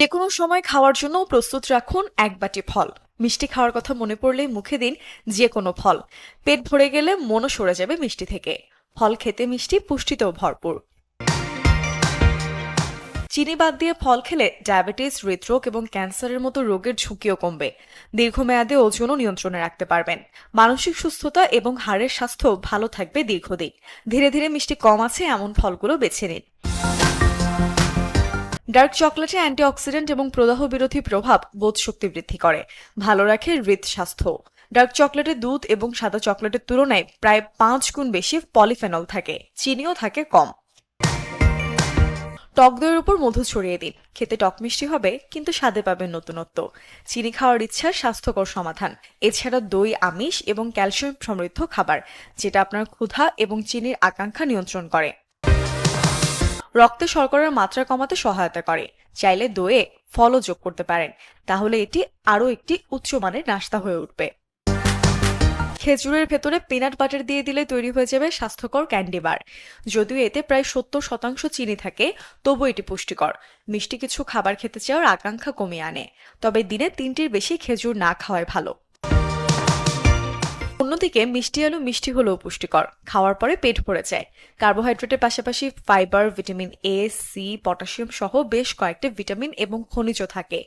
যে কোনো সময় খাওয়ার জন্য প্রস্তুত রাখুন এক বাটি ফল। মিষ্টি খাওয়ার কথা মনে পড়লেই মুখে দিন যে কোনো ফল। পেট ভরে গেলে মনও সরে যাবে মিষ্টি থেকে। ফল খেতে মিষ্টি পুষ্টিতেও ভরপুর। চিনি বাদ দিয়ে ফল খেলে ডায়াবেটিস, হৃদরোগ এবং ক্যান্সারের মতো রোগের ঝুঁকিও কমবে। দীর্ঘমেয়াদে ওজনও নিয়ন্ত্রণে রাখতে পারবেন। মানসিক সুস্থতা এবং হাড়ের স্বাস্থ্য ভালো থাকবে দীর্ঘদিন। ধীরে ধীরে মিষ্টি কম আছে, এমন ফলগুলো বেছে নিন। ডার্ক চকলেটে অ্যান্টিঅক্সিডেন্ট এবং প্রদাহ বিরোধী প্রভাব বোধ শক্তি বৃদ্ধি করে। ভালো রাখে হৃদ স্বাস্থ্য। ডার্ক চকলেটে দুধ এবং সাদা চকলেটের তুলনায় প্রায় পাঁচ গুণ বেশি পলিফেনল থাকে, চিনিও থাকে কম। টক দইয়ের উপর মধু ছড়িয়ে দিন। খেতে টক মিষ্টি হবে, কিন্তু স্বাদে পাবেন নতুনত্ব। চিনি খাওয়ার ইচ্ছা, স্বাস্থ্যকর সমাধান। এছাড়া দই, আমিষ এবং ক্যালসিয়াম সমৃদ্ধ খাবার, যেটা আপনার ক্ষুধা এবং চিনির আকাঙ্ক্ষা নিয়ন্ত্রণ করে। রক্তে শর্করার মাত্রা কমাতে সহায়তা করে। চাইলে দইয়ে ফলও যোগ করতে পারেন। তাহলে এটি আরও একটি উচ্চমানের নাস্তা হয়ে উঠবে। খেজুরের ভেতরে পিনাট বাটার দিয়ে দিলে তৈরি হয়ে যাবে স্বাস্থ্যকর ক্যান্ডি বার যদিও এতে প্রায় সত্তর শতাংশ চিনি থাকে তবু এটি পুষ্টিকর। মিষ্টি কিছু খাবার খেতে চাওয়ার আকাঙ্ক্ষা কমিয়ে আনে। তবে দিনে তিনটির বেশি খেজুর না খাওয়াই ভালো। অন্যদিকে মিষ্টি আলু মিষ্টি হলেও পুষ্টিকর। খাওয়ার পরে পেট ভরে যায়। কার্বোহাইড্রেটের পাশাপাশি fibre, vitamin A C potassium সহ বেশ কয়েকটি ভিটামিন এবং খনিজ থাকে।